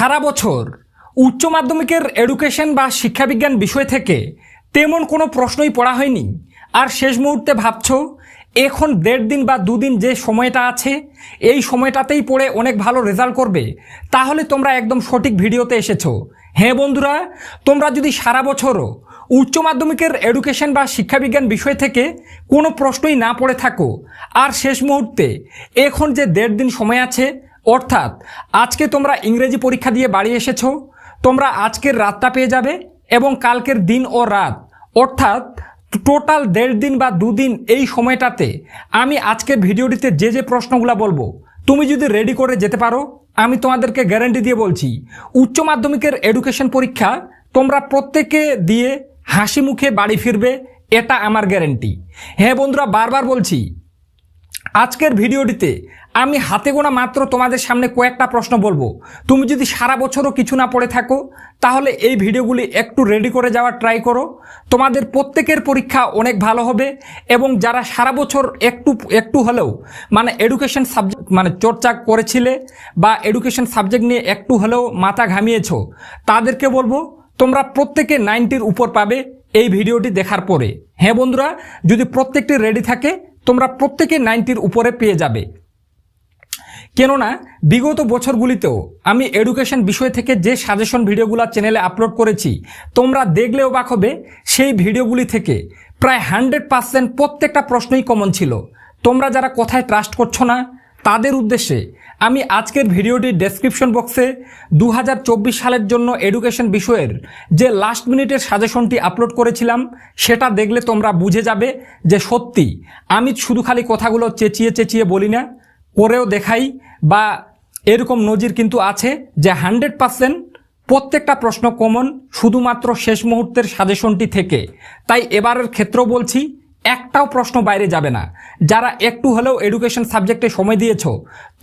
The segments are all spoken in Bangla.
সারা বছর উচ্চ মাধ্যমিকের এডুকেশন বা শিক্ষাবিজ্ঞান বিষয় থেকে তেমন কোনো প্রশ্নই পড়া হয়নি। আর শেষ মুহূর্তে ভাবছ, এখন দেড় দিন বা দুদিন যে সময়টা আছে, এই সময়টাতেই পড়ে অনেক ভালো রেজাল্ট করবে। তাহলে তোমরা একদম সঠিক ভিডিওতে এসেছ। হ্যাঁ বন্ধুরা, তোমরা যদি সারা বছরও উচ্চ মাধ্যমিকের এডুকেশন বা শিক্ষাবিজ্ঞান বিষয় থেকে কোনো প্রশ্নই না পড়ে থাকো, আর শেষ মুহূর্তে এখন যে দেড় দিন সময় আছে অর্থাৎ আজকে তোমরা ইংরেজি পরীক্ষা দিয়ে বাড়ি এসেছ, তোমরা আজকের রাতটা পেয়ে যাবে এবং কালকের দিন ও রাত। অর্থাৎ টোটাল দেড় দিন বা দুদিন এই সময়টাতে আমি আজকের ভিডিওটিতে যে যে প্রশ্নগুলো বলব, তুমি যদি রেডি করে যেতে পারো, আমি তোমাদেরকে গ্যারান্টি দিয়ে বলছি, উচ্চ মাধ্যমিকের এডুকেশন পরীক্ষা তোমরা প্রত্যেকে দিয়ে হাসি মুখে বাড়ি ফিরবে, এটা আমার গ্যারেন্টি হ্যাঁ বন্ধুরা, বারবার বলছি, আজকের ভিডিওটিতে আমি হাতে গোনা মাত্র তোমাদের সামনে কয়েকটা প্রশ্ন বলব। তুমি যদি সারা বছরও কিছু না পড়ে থাকো, তাহলে এই ভিডিওগুলি একটু রেডি করে যাওয়ার ট্রাই করো। তোমাদের প্রত্যেকের পরীক্ষা অনেক ভালো হবে এবং যারা সারা বছর একটু একটু হলেও মানে এডুকেশন সাবজেক্ট মানে চর্চা করেছিলে বা এডুকেশন সাবজেক্ট নিয়ে একটু হলেও মাথা ঘামিয়েছ, তাদেরকে বলব তোমরা প্রত্যেকে নাইনটির উপর পাবে এই ভিডিওটি দেখার পরে। হ্যাঁ বন্ধুরা, যদি প্রত্যেকটি রেডি থাকে, তোমরা প্রত্যেকে নাইনটির উপরে পেয়ে যাবে। কেননা বিগত বছরগুলিতেও আমি এডুকেশন বিষয় থেকে যে সাজেশন ভিডিওগুলো চ্যানেলে আপলোড করেছি, তোমরা দেখলে অবাক হবে, সেই ভিডিওগুলি থেকে প্রায় হান্ড্রেড পার্সেন্ট প্রত্যেকটা প্রশ্নই কমন ছিল। তোমরা যারা কোথায় ট্রাস্ট করছ না, তাদের উদ্দেশ্যে আমি আজকের ভিডিওটির ডেসক্রিপশন বক্সে দু হাজার চব্বিশ সালের জন্য এডুকেশন বিষয়ের যে লাস্ট মিনিটের সাজেশনটি আপলোড করেছিলাম, সেটা দেখলে তোমরা বুঝে যাবে যে সত্যি আমি শুধু খালি কথাগুলো চেঁচিয়ে চেঁচিয়ে বলি না, করেও দেখাই বা এরকম নজির কিন্তু আছে যে হান্ড্রেড পার্সেন্ট প্রত্যেকটা প্রশ্ন কমন শুধুমাত্র শেষ মুহূর্তের সাজেশনটি থেকে। তাই এবারের ক্ষেত্রেও বলছি, একটাও প্রশ্ন বাইরে যাবে না। যারা একটু হলেও এডুকেশন সাবজেক্টে সময় দিয়েছ,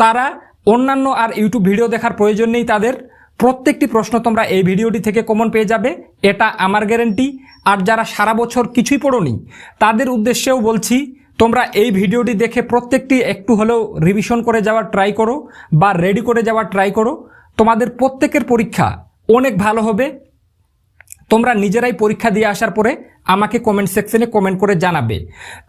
তারা অন্যান্য আর ইউটিউব ভিডিও দেখার প্রয়োজন নেই তাদের। প্রত্যেকটি প্রশ্ন তোমরা এই ভিডিওটি থেকে কমন পেয়ে যাবে, এটা আমার গ্যারেন্টি আর যারা সারা বছর কিছুই পড়োনি, তাদের উদ্দেশ্যেও বলছি তোমরা এই ভিডিওটি দেখে প্রত্যেকটি একটু হলেও রিভিশন করে যাওয়ার ট্রাই করো বা রেডি করে যাওয়ার ট্রাই করো। তোমাদের প্রত্যেকের পরীক্ষা অনেক ভালো হবে। তোমরা নিজেরাই পরীক্ষা দিয়ে আসার পরে আমাকে কমেন্ট সেকশনে কমেন্ট করে জানাবে।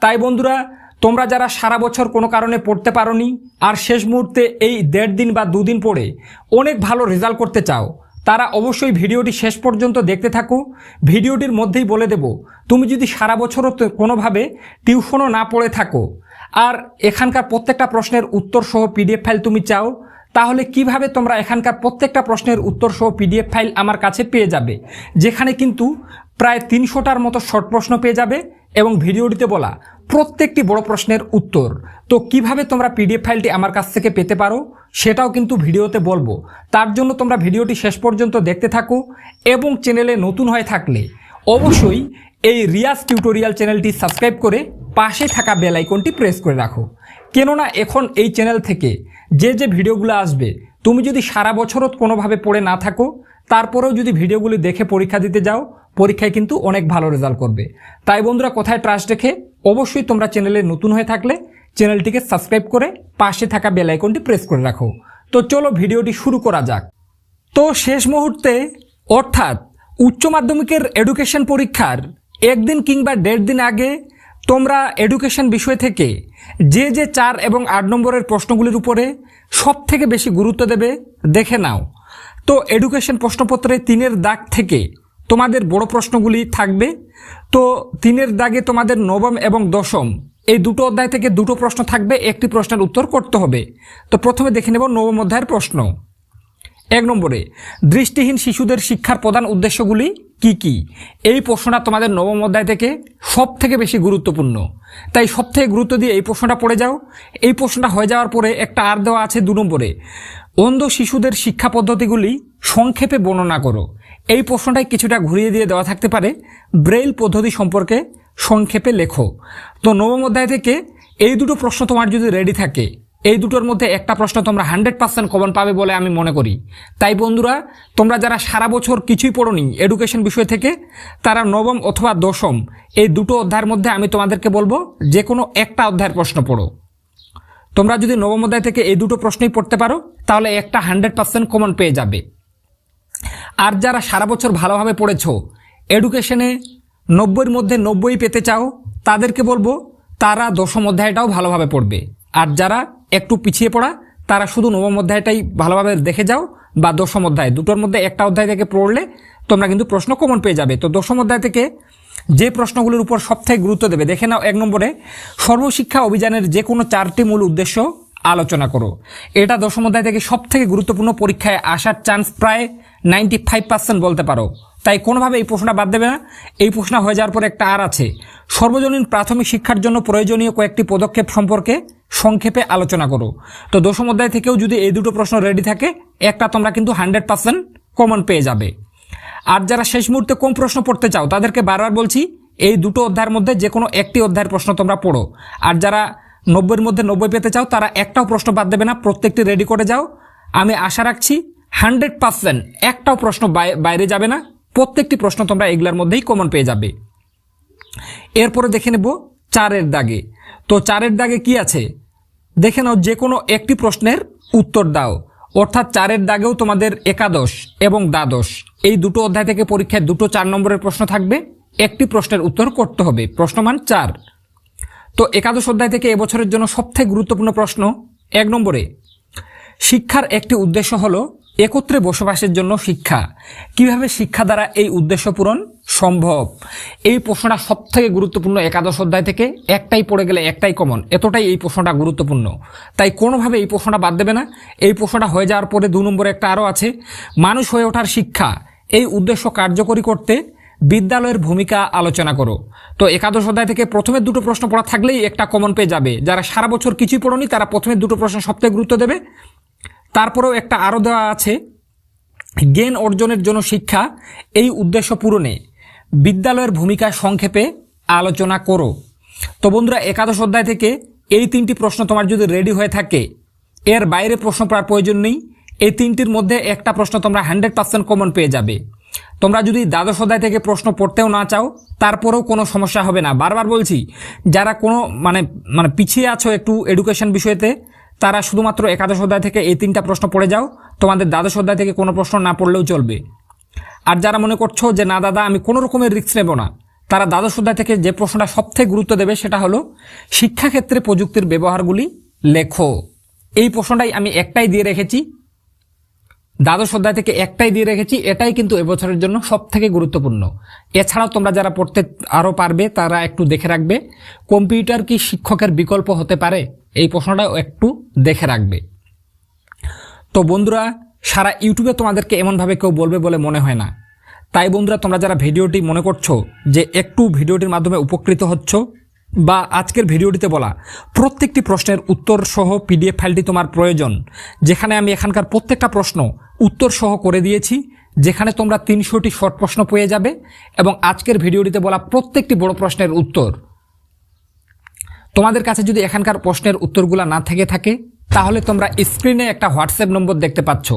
তাই বন্ধুরা, তোমরা যারা সারা বছর কোনো কারণে পড়তে পারোনি আর শেষ মুহূর্তে এই দেড় দিন বা দুদিন পরে অনেক ভালো রেজাল্ট করতে চাও তারা অবশ্যই ভিডিওটি শেষ পর্যন্ত দেখতে থাকো। ভিডিওটির মধ্যেই বলে দেব, তুমি যদি সারা বছরও কোনোভাবে টিউশনও না পড়ে থাকো, আর এখানকার প্রত্যেকটা প্রশ্নের উত্তর সহ পিডিএফ ফাইল তুমি চাও, তাহলে কীভাবে তোমরা এখানকার প্রত্যেকটা প্রশ্নের উত্তর সহ পিডিএফ ফাইল আমার কাছে পেয়ে যাবে, যেখানে কিন্তু প্রায় তিনশোটার মতো শর্ট প্রশ্ন পেয়ে যাবে এবং ভিডিওটিতে বলা প্রত্যেকটি বড় প্রশ্নের উত্তর। তো কীভাবে তোমরা পিডিএফ ফাইলটি আমার কাছ থেকে পেতে পারো, সেটাও কিন্তু ভিডিওতে বলব। তার জন্য তোমরা ভিডিওটি শেষ পর্যন্ত দেখতে থাকো এবং চ্যানেলে নতুন হয়ে থাকলে অবশ্যই এই রিয়াজ টিউটোরিয়াল চ্যানেলটি সাবস্ক্রাইব করে পাশে থাকা বেল আইকনটি প্রেস করে রাখো। কেননা এখন এই চ্যানেল থেকে যে যে ভিডিওগুলো আসবে, তুমি যদি সারা বছরত কোনোভাবে পড়ে না থাকো তারপরেও যদি ভিডিওগুলি দেখে পরীক্ষা দিতে যাও, পরীক্ষায় কিন্তু অনেক ভালো রেজাল্ট করবে। তাই বন্ধুরা, কোথায় ট্রাস্ট রেখে অবশ্যই তোমরা চ্যানেলে নতুন হয়ে থাকলে চ্যানেলটিকে সাবস্ক্রাইব করে পাশে থাকা বেল আইকনটি প্রেস করে রাখো। তো চলো ভিডিওটি শুরু করা যাক। তো শেষ মুহূর্তে, অর্থাৎ উচ্চ মাধ্যমিকের এডুকেশন পরীক্ষার একদিন কিংবা দেড় দিন আগে তোমরা এডুকেশন বিষয় থেকে যে যে চার এবং আট নম্বরের প্রশ্নগুলির উপরে সব থেকে বেশি গুরুত্ব দেবে, দেখে নাও। তো এডুকেশন প্রশ্নপত্রে তিনের দাগ থেকে তোমাদের বড় প্রশ্নগুলি থাকবে। তো তিনের দাগে তোমাদের নবম এবং দশম, এই দুটো অধ্যায় থেকে দুটো প্রশ্ন থাকবে, একটি প্রশ্নের উত্তর করতে হবে। তো প্রথমে দেখে নেব নবম অধ্যায়ের প্রশ্ন। এক নম্বরে, দৃষ্টিহীন শিশুদের শিক্ষার প্রধান উদ্দেশ্যগুলি কি কি? এই প্রশ্নটা তোমাদের নবম অধ্যায় থেকে সব থেকে বেশি গুরুত্বপূর্ণ। তাই সব থেকে গুরুত্ব দিয়ে এই প্রশ্নটা পড়ে যাও। এই প্রশ্নটা হয়ে যাওয়ার পরে একটা আর দেওয়া আছে দু নম্বরে। অন্ধ শিশুদের শিক্ষা পদ্ধতিগুলি সংক্ষেপে বর্ণনা করো। এই প্রশ্নটাই কিছুটা ঘুরিয়ে দিয়ে দেওয়া থাকতে পারে। ব্রেইল পদ্ধতি সম্পর্কে সংক্ষেপে লেখো। তো নবম অধ্যায় থেকে এই দুটো প্রশ্ন তোমার যদি রেডি থাকে, এই দুটোর মধ্যে একটা প্রশ্ন তোমরা হান্ড্রেড পার্সেন্ট কমন পাবে বলে আমি মনে করি। তাই বন্ধুরা, তোমরা যারা সারা বছর কিছুই পড়োনি এডুকেশন বিষয় থেকে, তারা নবম অথবা দশম এই দুটো অধ্যায়ের মধ্যে আমি তোমাদেরকে বলব যে কোনো একটা অধ্যায়ের প্রশ্ন পড়ো। তোমরা যদি নবম অধ্যায় থেকে এই দুটো প্রশ্নই পড়তে পারো, তাহলে একটা হান্ড্রেড পার্সেন্ট কমন পেয়ে যাবে। আর যারা সারা বছর ভালোভাবে পড়েছ এডুকেশনে নব্বইয়ের মধ্যে নব্বই পেতে চাও, তাদেরকে বলব, তারা দশম অধ্যায়টাও ভালোভাবে পড়বে। আর যারা একটু পিছিয়ে পড়া, তারা শুধু নবম অধ্যায়টাই ভালোভাবে দেখে যাও, বা দশম অধ্যায়। দুটোর মধ্যে একটা অধ্যায় থেকে পড়লে তোমরা কিন্তু প্রশ্ন কমন পেয়ে যাবে। তো দশম অধ্যায় থেকে যে প্রশ্নগুলোর উপর সবথেকে গুরুত্ব দেবে, দেখে নাও এক নম্বরে, সর্বশিক্ষা অভিযানের যে কোনো চারটি মূল উদ্দেশ্য আলোচনা করো। এটা দশম অধ্যায় থেকে সবথেকে গুরুত্বপূর্ণ পরীক্ষায় আসার চান্স প্রায় নাইনটি ফাইভ পার্সেন্ট বলতে পারো। তাই কোনোভাবে এই প্রশ্নটা বাদ দেবে না। এই প্রশ্ন হয়ে যাওয়ার পর একটা আর আছে। সর্বজনীন প্রাথমিক শিক্ষার জন্য প্রয়োজনীয় কয়েকটি পদক্ষেপ সম্পর্কে সংক্ষেপে আলোচনা করো। তো দশম অধ্যায় থেকেও যদি এই দুটো প্রশ্ন রেডি থাকে, একটা তোমরা কিন্তু হান্ড্রেড পার্সেন্ট কমন পেয়ে যাবে। আর যারা শেষ মুহূর্তে কম প্রশ্ন পড়তে চাও, তাদেরকে বারবার বলছি, এই দুটো অধ্যায়ের মধ্যে যে কোনো একটি অধ্যায়ের প্রশ্ন তোমরা পড়ো। আর যারা নব্বইয়ের মধ্যে নব্বই পেতে চাও, তারা একটাও প্রশ্ন বাদ দেবে না, প্রত্যেকটি রেডি করে যাও। আমি আশা রাখছি হান্ড্রেড পার্সেন্ট একটাও প্রশ্ন বাই- বাইরে যাবে না, প্রত্যেকটি প্রশ্ন তোমরা এগুলোর মধ্যেই কমন পেয়ে যাবে। এরপরে দেখে নেব চারের দাগে। তো চারের দাগে কি আছে? দেখে নাও যে কোনো একটি প্রশ্নের উত্তর দাও। অর্থাৎ চারের দাগেও তোমাদের একাদশ এবং দ্বাদশ। এই দুটো অধ্যায় থেকে পরীক্ষায় দুটো চার নম্বরের প্রশ্ন থাকবে। একটি প্রশ্নের উত্তর করতে হবে। প্রশ্নমান চার। তো একাদশ অধ্যায় থেকে এবছরের জন্য সবথেকে গুরুত্বপূর্ণ প্রশ্ন এক নম্বরে, শিক্ষার একটি উদ্দেশ্য হলো একত্রে বসবাসের জন্য শিক্ষা। কীভাবে শিক্ষা দ্বারা এই উদ্দেশ্য পূরণ সম্ভব? এই প্রশ্নটা সবথেকে গুরুত্বপূর্ণ একাদশ অধ্যায় থেকে। একটাই পড়ে গেলে একটাই কমন এতটাই এই প্রশ্নটা গুরুত্বপূর্ণ। তাই কোনোভাবে এই প্রশ্নটা বাদ দেবে না। এই প্রশ্নটা হয়ে যাওয়ার পরে দু নম্বরে একটা আরও আছে। মানুষ হয়ে ওঠার শিক্ষা। এই উদ্দেশ্য কার্যকরী করতে বিদ্যালয়ের ভূমিকা আলোচনা করো। তো একাদশ অধ্যায় থেকে প্রথমে দুটো প্রশ্ন পড়া থাকলেই একটা কমন পেয়ে যাবে। যারা সারা বছর কিছুই পড়নি, তারা প্রথমে দুটো প্রশ্ন সবথেকে গুরুত্ব দেবে। তারপরেও একটা আরও দেওয়া আছে, জ্ঞান অর্জনের জন্য শিক্ষা, এই উদ্দেশ্য পূরণে। বিদ্যালয়ের ভূমিকা সংক্ষেপে আলোচনা করো। তো বন্ধুরা, একাদশ অধ্যায় থেকে এই তিনটি প্রশ্ন তোমার যদি রেডি হয়ে থাকে, এর বাইরে প্রশ্ন পড়ার প্রয়োজন নেই। এই তিনটির মধ্যে একটা প্রশ্ন তোমরা হান্ড্রেড পার্সেন্ট কমন পেয়ে যাবে। তোমরা যদি দ্বাদশ অধ্যায় থেকে প্রশ্ন পড়তেও না চাও, তারপরেও কোনো সমস্যা হবে না। বারবার বলছি, যারা কোনো মানে মানে পিছিয়ে আছো একটু এডুকেশন বিষয়তে তারা শুধুমাত্র একাদশ অধ্যায় থেকে এই তিনটা প্রশ্ন পড়ে যাও। তোমাদের দ্বাদশ অধ্যায় থেকে কোনো প্রশ্ন না পড়লেও চলবে। আর যারা মনে করছ যে, না দাদা, আমি কোনো রকমের রিস্ক নেব না। তারা দ্বাদশ অধ্যায় থেকে যে প্রশ্নটা সবথেকে গুরুত্ব দেবে সেটা হলো, শিক্ষাক্ষেত্রে প্রযুক্তির ব্যবহারগুলি লেখো। এই প্রশ্নটাই আমি একটাই দিয়ে রেখেছি। দ্বাদশ অধ্যায় থেকে একটাই দিয়ে রেখেছি। এটাই কিন্তু এবছরের জন্য সব থেকে গুরুত্বপূর্ণ। এছাড়াও তোমরা যারা পড়তে আরও পারবে, তারা একটু দেখে রাখবে, কম্পিউটার কি শিক্ষকের বিকল্প হতে পারে? এই প্রশ্নটাও একটু দেখে রাখবে। তো বন্ধুরা, সারা ইউটিউবে তোমাদেরকে এমনভাবে কেউ বলবে বলে মনে হয় না। তাই বন্ধুরা, তোমরা যারা ভিডিওটি মনে করছ যে একটু ভিডিওটির মাধ্যমে উপকৃত হচ্ছ বা আজকের ভিডিওটিতে বলা প্রত্যেকটি প্রশ্নের উত্তর সহ পিডিএফ ফাইলটি তোমার প্রয়োজন, যেখানে আমি এখানকার প্রত্যেকটা প্রশ্ন উত্তর সহ করে দিয়েছি, যেখানে তোমরা তিনশোটি শর্ট প্রশ্ন পেয়ে যাবে এবং আজকের ভিডিওটিতে বলা প্রত্যেকটি বড় প্রশ্নের উত্তর। তোমাদের কাছে যদি এখানকার প্রশ্নের উত্তরগুলো না থেকে থাকে, তাহলে তোমরা স্ক্রিনে একটা হোয়াটসঅ্যাপ নম্বর দেখতে পাচ্ছ।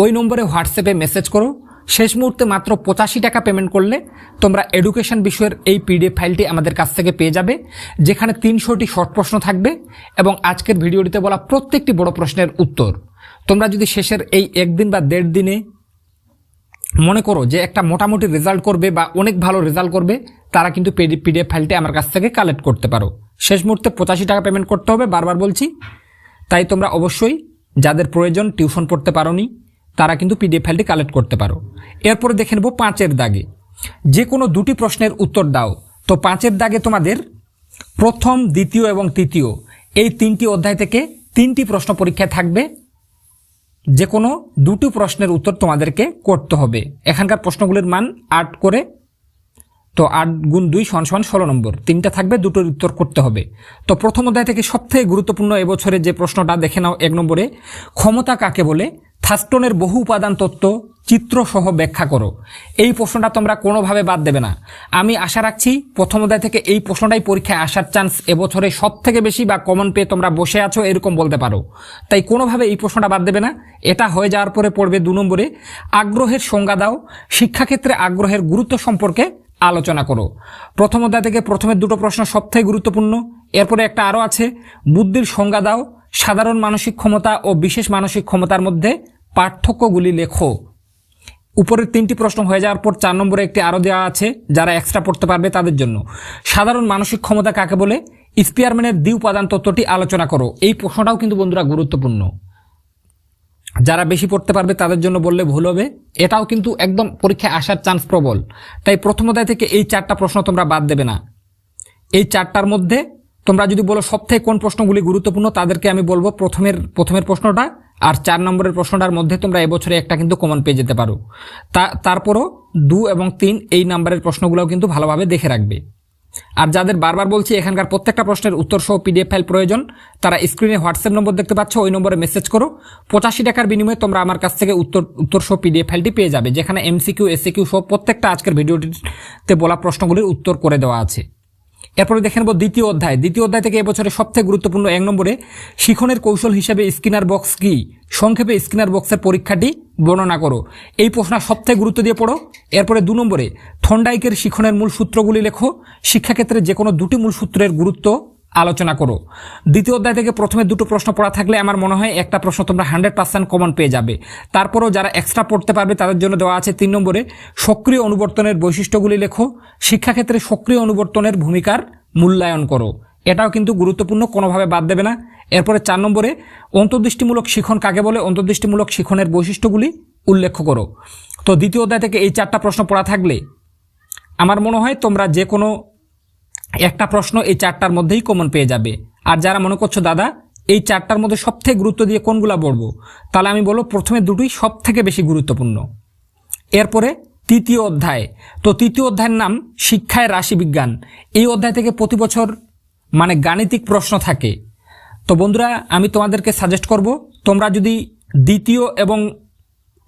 ওই নম্বরে হোয়াটসঅ্যাপে মেসেজ করো। শেষ মুহূর্তে মাত্র পঁচাশি টাকা পেমেন্ট করলে তোমরা এডুকেশন বিষয়ের এই পিডিএফ ফাইলটি আমাদের কাছ থেকে পেয়ে যাবে, যেখানে তিনশোটি শর্ট প্রশ্ন থাকবে এবং আজকের ভিডিওটিতে বলা প্রত্যেকটি বড় প্রশ্নের উত্তর। তোমরা যদি শেষের এই একদিন বা দেড় দিনে মনে করো যে একটা মোটামুটি রেজাল্ট করবে বা অনেক ভালো রেজাল্ট করবে, তারা কিন্তু পিডিএফ ফাইলটি আমার কাছ থেকে কালেক্ট করতে পারো। শেষ মুহূর্তে পঁচাশি টাকা পেমেন্ট করতে হবে, বারবার বলছি। তাই তোমরা অবশ্যই যাদের প্রয়োজন টিউশন পড়তে পারোনি, তারা কিন্তু পিডিএফ ফাইলটি কালেক্ট করতে পারো। এরপরে দেখে নেব পাঁচের দাগে। যে কোনো দুটি প্রশ্নের উত্তর দাও। তো পাঁচের দাগে তোমাদের প্রথম, দ্বিতীয় এবং তৃতীয়, এই তিনটি অধ্যায় থেকে তিনটি প্রশ্ন পরীক্ষায় থাকবে। যে কোনো দুটি প্রশ্নের উত্তর তোমাদেরকে করতে হবে। এখানকার প্রশ্নগুলির মান আট করে তো আট গুণ দুই সমান সমান ষোলো নম্বর। তিনটা থাকবে, দুটোর উত্তর করতে হবে। তো প্রথম অধ্যায় থেকে সবথেকে গুরুত্বপূর্ণ এবছরে যে প্রশ্নটা, দেখে নাও এক নম্বরে, ক্ষমতা কাকে বলে? থাস্টনের বহু উপাদান তত্ত্ব, চিত্রসহ ব্যাখ্যা করো। এই প্রশ্নটা তোমরা কোনোভাবে বাদ দেবে না। আমি আশা রাখছি প্রথম অধ্যায় থেকে এই প্রশ্নটাই পরীক্ষায় আসার চান্স এবছরে সব থেকে বেশি বা কমন পেয়ে তোমরা বসে আছো, এরকম বলতে পারো। তাই কোনোভাবে এই প্রশ্নটা বাদ দেবে না। এটা হয়ে যাওয়ার পরে পড়বে দু নম্বরে, আগ্রহের সংজ্ঞা দাও। শিক্ষাক্ষেত্রে আগ্রহের গুরুত্ব সম্পর্কে আলোচনা করো। প্রথম অধ্যায় থেকে প্রথমের দুটো প্রশ্ন সবথেকে গুরুত্বপূর্ণ। এরপরে একটা আরও আছে, বুদ্ধির সংজ্ঞা দাও, সাধারণ মানসিক ক্ষমতা ও বিশেষ মানসিক ক্ষমতার মধ্যে পার্থক্যগুলি লেখো। উপরের তিনটি প্রশ্ন হয়ে যাওয়ার পর চার নম্বরে একটি আরও দেওয়া আছে, যারা এক্সট্রা পড়তে পারবে তাদের জন্য। সাধারণ মানসিক ক্ষমতা কাকে বলে? স্পিয়ারম্যানের দ্বি উপাদান তত্ত্বটি আলোচনা করো। এই প্রশ্নটাও কিন্তু বন্ধুরা গুরুত্বপূর্ণ। যারা বেশি পড়তে পারবে তাদের জন্য বললে ভুল হবে। এটাও কিন্তু একদম পরীক্ষায় আসার চান্স প্রবল। তাই প্রথম অধ্যায় থেকে এই চারটা প্রশ্ন তোমরা বাদ দেবে না। এই চারটার মধ্যে তোমরা যদি বলো সবথেকে কোন প্রশ্নগুলি গুরুত্বপূর্ণ, তাদেরকে আমি বলব প্রথমের প্রথমের প্রশ্নটা আর চার নম্বরের প্রশ্নটার মধ্যে তোমরা এবছরে একটা কিন্তু কমন পেয়ে যেতে পারো। তা, তারপরও দু এবং তিন এই নাম্বারের প্রশ্নগুলোও কিন্তু ভালোভাবে দেখে রাখবে। আর যাদের বারবার বলছি, এখানকার প্রত্যেকটা প্রশ্নের উত্তর সহ পিডিএফ ফাইল প্রয়োজন। তারা স্ক্রিনে হোয়াটসঅ্যাপ নম্বর দেখতে পাচ্ছ, ওই নম্বরে মেসেজ করো। পঁচাশি টাকার বিনিময়ে তোমরা আমার কাছ থেকে উত্তর উত্তর সহ পিডিএফ ফাইলটি পেয়ে যাবে, যেখানে এমসিকিউ এসিকিউ সহ প্রত্যেকটা আজকের ভিডিওটিতে বলা প্রশ্নগুলির উত্তর করে দেওয়া আছে। এরপরে দেখে নেব দ্বিতীয় অধ্যায়। দ্বিতীয় অধ্যায় থেকে এবছরের সবথেকে গুরুত্বপূর্ণ এক নম্বরে, শিখনের কৌশল হিসেবে স্কিনার বক্স কি? সংক্ষেপে স্কিনার বক্সের পরীক্ষাটি বর্ণনা করো। এই প্রশ্ন সবথেকে গুরুত্ব দিয়ে পড়ো। এরপরে দু নম্বরে, থন্ডাইকের শিখনের মূল সূত্রগুলি লেখো। শিক্ষাক্ষেত্রে যে কোনো দুটি মূল সূত্রের গুরুত্ব আলোচনা করো। দ্বিতীয় অধ্যায় থেকে প্রথমে দুটো প্রশ্ন পড়া থাকলে আমার মনে হয় একটা প্রশ্ন তোমরা হান্ড্রেড পার্সেন্ট কমন পেয়ে যাবে। তারপরও যারা এক্সট্রা পড়তে পারবে, তাদের জন্য দেওয়া আছে তিন নম্বরে, সক্রিয় অনুবর্তনের বৈশিষ্ট্যগুলি লেখো, শিক্ষাক্ষেত্রে সক্রিয় অনুবর্তনের ভূমিকার মূল্যায়ন করো। এটাও কিন্তু গুরুত্বপূর্ণ, কোনোভাবে বাদ দেবে না। এরপরে চার নম্বরে, অন্তর্দৃষ্টিমূলক শিখন কাকে বলে? অন্তর্দৃষ্টিমূলক শিখনের বৈশিষ্ট্যগুলি উল্লেখ করো। তো দ্বিতীয় অধ্যায় থেকে এই চারটা প্রশ্ন পড়া থাকলে, আমার মনে হয় তোমরা যে কোনো একটা প্রশ্ন এই চারটার মধ্যেই কমন পেয়ে যাবে। আর যারা মনে করছ, দাদা, এই চারটার মধ্যে সবথেকে গুরুত্ব দিয়ে কোনগুলা পড়ব? তাহলে আমি বলব, প্রথমে দুটোই সব থেকে বেশি গুরুত্বপূর্ণ। এরপরে তৃতীয় অধ্যায়। তো তৃতীয় অধ্যায়ের নাম শিক্ষায় রাশিবিজ্ঞান। এই অধ্যায় থেকে প্রতি বছর মানে গাণিতিক প্রশ্ন থাকে। তো বন্ধুরা, আমি তোমাদেরকে সাজেস্ট করব, তোমরা যদি দ্বিতীয় এবং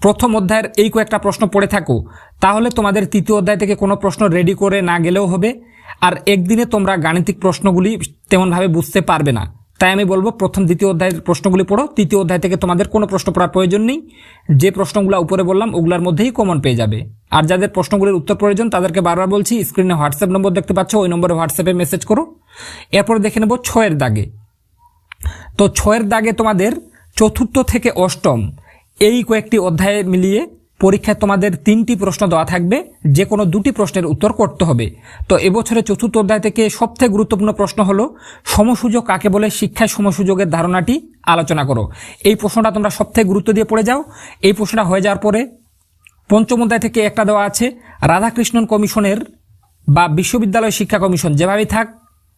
প্রথম অধ্যায়ের এই কয়েকটা প্রশ্ন পড়ে থাকো, তাহলে তোমাদের তৃতীয় অধ্যায় থেকে কোনো প্রশ্ন রেডি করে না গেলেও হবে। আর একদিনে তোমরা গাণিতিক প্রশ্নগুলি তেমনভাবে বুঝতে পারবে না। তাই আমি বলব, প্রথম দ্বিতীয় অধ্যায়ের প্রশ্নগুলি পড়ো। তৃতীয় অধ্যায় থেকে তোমাদের কোনো প্রশ্ন পড়ার প্রয়োজন নেই। যে প্রশ্নগুলো উপরে বললাম, ওগুলোর মধ্যেই কমন পেয়ে যাবে। আর যাদের প্রশ্নগুলির উত্তর প্রয়োজন, তাদেরকে বারবার বলছি স্ক্রিনে হোয়াটসঅ্যাপ নম্বর দেখতে পাচ্ছ, ওই নম্বরে হোয়াটসঅ্যাপে মেসেজ করো। এরপর দেখে নেব ছয়ের দাগে। তো ছয়ের দাগে তোমাদের চতুর্থ থেকে অষ্টম এই কয়েকটি অধ্যায়ে মিলিয়ে পরীক্ষায় তোমাদের তিনটি প্রশ্ন দেওয়া থাকবে যে কোনো দুটি প্রশ্নের উত্তর করতে হবে। তো এবছরে চতুর্থ অধ্যায় থেকে সবথেকে গুরুত্বপূর্ণ প্রশ্ন হলো সমসুযোগ কাকে বলে? শিক্ষায় সমসুযোগের ধারণাটি আলোচনা করো। এই প্রশ্নটা তোমরা সবথেকে গুরুত্ব দিয়ে পড়ে যাও। এই প্রশ্নটা হয়ে যাওয়ার পরে পঞ্চম অধ্যায় থেকে একটা দেওয়া আছে, রাধাকৃষ্ণন কমিশনের বা বিশ্ববিদ্যালয় শিক্ষা কমিশন যেভাবেই থাক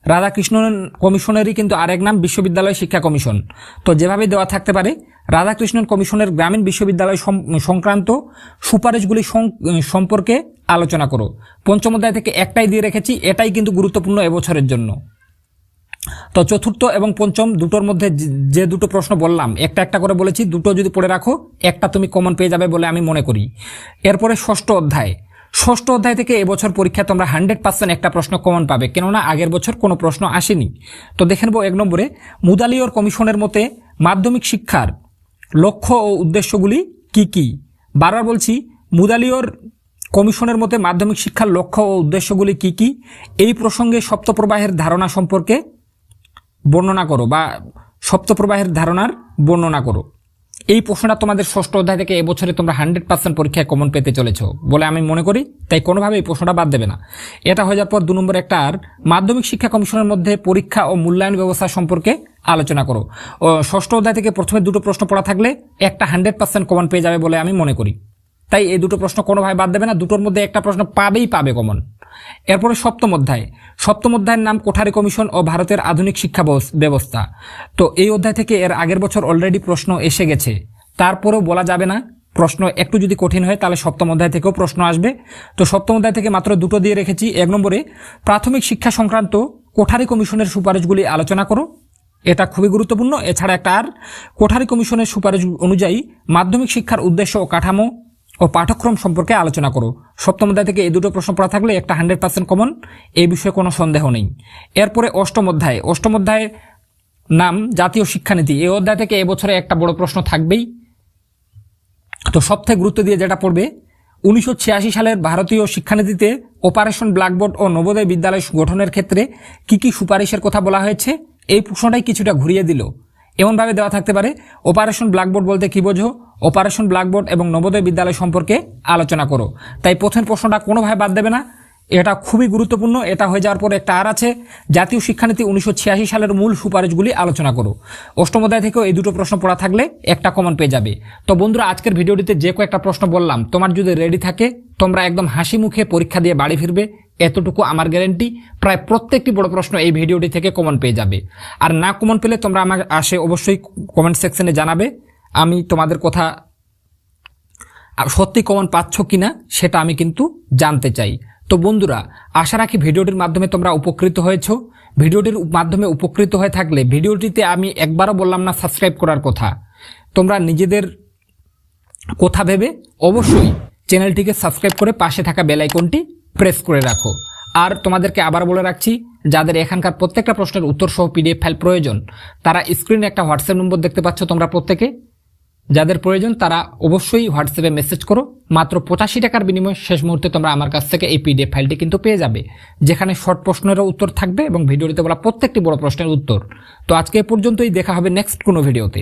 রাধাকৃষ্ণন কমিশনেরই কিন্তু আরেক নাম বিশ্ববিদ্যালয় শিক্ষা কমিশন। তো যেভাবে দেওয়া থাকতে পারে, রাধাকৃষ্ণন কমিশনের গ্রামীণ বিশ্ববিদ্যালয় সংক্রান্ত সুপারিশগুলি সম্পর্কে আলোচনা করো। পঞ্চম অধ্যায় থেকে একটাই দিয়ে রেখেছি, এটাই কিন্তু গুরুত্বপূর্ণ এবছরের জন্য। তো চতুর্থ এবং পঞ্চম দুটোর মধ্যে যে দুটো প্রশ্ন বললাম, একটা একটা করে বলেছি, দুটো যদি পড়ে রাখো, একটা তুমি কমন পেয়ে যাবে বলে আমি মনে করি। এরপরে ষষ্ঠ অধ্যায় ষষ্ঠ অধ্যায় থেকে এবছর পরীক্ষা তোমরা হান্ড্রেড পার্সেন্ট একটা প্রশ্ন কমন পাবে, কেননা আগের বছর কোনো প্রশ্ন আসেনি। তো দেখে নেব এক নম্বরে মুদালিয়র কমিশনের মতে মাধ্যমিক শিক্ষার লক্ষ্য ও উদ্দেশ্যগুলি কি কি? বারবার বলছি মুদালিয়র কমিশনের মতে মাধ্যমিক শিক্ষার লক্ষ্য ও উদ্দেশ্যগুলি কি কি? এই প্রসঙ্গে সপ্তপ্রবাহের ধারণা সম্পর্কে বর্ণনা করো বা সপ্তপ্রবাহের ধারণার বর্ণনা করো। এই প্রশ্নটা তোমাদের ষষ্ঠ অধ্যায় থেকে এবছরে তোমরা হান্ড্রেড পার্সেন্ট পরীক্ষায় কমন পেতে চলেছ বলে আমি মনে করি, তাই কোনোভাবে এই প্রশ্নটা বাদ দেবে না। এটা হয়ে যাওয়ার পর দু নম্বর একটা আর, মাধ্যমিক শিক্ষা কমিশনের মধ্যে পরীক্ষা ও মূল্যায়ন ব্যবস্থা সম্পর্কে আলোচনা করো। ষষ্ঠ অধ্যায় থেকে প্রথমে দুটো প্রশ্ন পড়া থাকলে একটা হান্ড্রেড পার্সেন্ট কমন পেয়ে যাবে বলে আমি মনে করি। তাই এই দুটো প্রশ্ন কোনোভাবে বাদ দেবে না, দুটোর মধ্যে একটা প্রশ্ন পাবেই পাবে কমন এরপরে সপ্তম অধ্যায়। সপ্তম অধ্যায়ের নাম কোঠারি কমিশন ও ভারতের আধুনিক শিক্ষা ব্যবস্থা। তো এই অধ্যায় থেকে এর আগের বছর অলরেডি প্রশ্ন এসে গেছে। তারপরেও বলা যাবে না। প্রশ্ন একটু যদি কঠিন হয়, তাহলে সপ্তম অধ্যায় থেকেও প্রশ্ন আসবে। তো সপ্তম অধ্যায় থেকে মাত্র দুটো দিয়ে রেখেছি। এক নম্বরে, প্রাথমিক শিক্ষা সংক্রান্ত কোঠারি কমিশনের সুপারিশগুলি আলোচনা করো। এটা খুবই গুরুত্বপূর্ণ। এছাড়া একটা আর, কোঠারি কমিশনের সুপারিশ অনুযায়ী মাধ্যমিক শিক্ষার উদ্দেশ্য ও কাঠামো ও পাঠ্যক্রম সম্পর্কে আলোচনা করো। সপ্তম অধ্যায় থেকে এই দুটো প্রশ্ন পড়া থাকলে একটা হান্ড্রেড পার্সেন্ট কমন এই বিষয়ে কোনো সন্দেহ নেই। এরপরে অষ্টম অধ্যায়। অষ্টম অধ্যায়ের নাম জাতীয় শিক্ষানীতি। এই অধ্যায় থেকে এবছরে একটা বড় প্রশ্ন থাকবেই। তো সবথেকে গুরুত্ব দিয়ে যেটা পড়বে, উনিশশো ছিয়াশি সালের ভারতীয় শিক্ষানীতিতে অপারেশন ব্ল্যাকবোর্ড ও নবোদয় বিদ্যালয় গঠনের ক্ষেত্রে কি কি সুপারিশের কথা বলা হয়েছে, এই প্রশ্নটাই কিছুটা ঘুরিয়ে দিল। এমনভাবে দেওয়া থাকতে পারে অপারেশন ব্ল্যাকবোর্ড বলতে কি বোঝো? অপারেশন ব্ল্যাকবোর্ড এবং নবোদয় বিদ্যালয় সম্পর্কে আলোচনা করো। তাই প্রথম প্রশ্নটা কোনোভাবে বাদ দেবে না। এটা খুবই গুরুত্বপূর্ণ। এটা হয়ে যাওয়ার পরে একটা আর আছে। জাতীয় শিক্ষানীতি উনিশশো ছিয়াশি সালের মূল সুপারিশগুলি আলোচনা করো। অষ্টম অধ্যায় থেকেও এই দুটো প্রশ্ন পড়া থাকলে একটা কমন পেয়ে যাবে। তো বন্ধুরা, আজকের ভিডিওটিতে যে কয়েকটা প্রশ্ন বললাম, তোমার যদি রেডি থাকে, তোমরা একদম হাসি মুখে পরীক্ষা দিয়ে বাড়ি ফিরবে। এতটুকু আমার গ্যারেন্টি প্রায় প্রত্যেকটি বড় প্রশ্ন এই ভিডিওটি থেকে কমন পেয়ে যাবে। আর না কমন পেলে তোমরা আমার আসে অবশ্যই কমেন্ট সেকশনে জানাবে। আমি তোমাদের কথা সত্যি কমন পাচ্ছ কি না সেটা আমি কিন্তু জানতে চাই। তো বন্ধুরা, আশা রাখি ভিডিওটির মাধ্যমে তোমরা উপকৃত হয়েছো। ভিডিওটির মাধ্যমে উপকৃত হয়ে থাকলে ভিডিওটিতে আমি একবারও বললাম না সাবস্ক্রাইব করার কথা। তোমরা নিজেদের কথা ভেবে অবশ্যই চ্যানেলটিকে সাবস্ক্রাইব করে পাশে থাকা বেল আইকনটি প্রেস করে রাখো। আর তোমাদেরকে আবার বলে রাখছি, যাদের এখানকার প্রত্যেকটা প্রশ্নের উত্তর সহ পিডিএফ ফাইল প্রয়োজন, তারা স্ক্রিনে একটা হোয়াটসঅ্যাপ নম্বর দেখতে পাচ্ছ তোমরা প্রত্যেকে। যাদের প্রয়োজন তারা অবশ্যই হোয়াটসঅ্যাপে মেসেজ করো। মাত্র পঁচাশি টাকার বিনিময়ে শেষ মুহূর্তে তোমরা আমার কাছ থেকে এই পিডিএফ ফাইলটি কিন্তু পেয়ে যাবে, যেখানে শর্ট প্রশ্নেরও উত্তর থাকবে এবং ভিডিওটিতে বলা প্রত্যেকটি বড় প্রশ্নের উত্তর। তো আজকে এ পর্যন্তই, দেখা হবে নেক্সট কোনো ভিডিওতে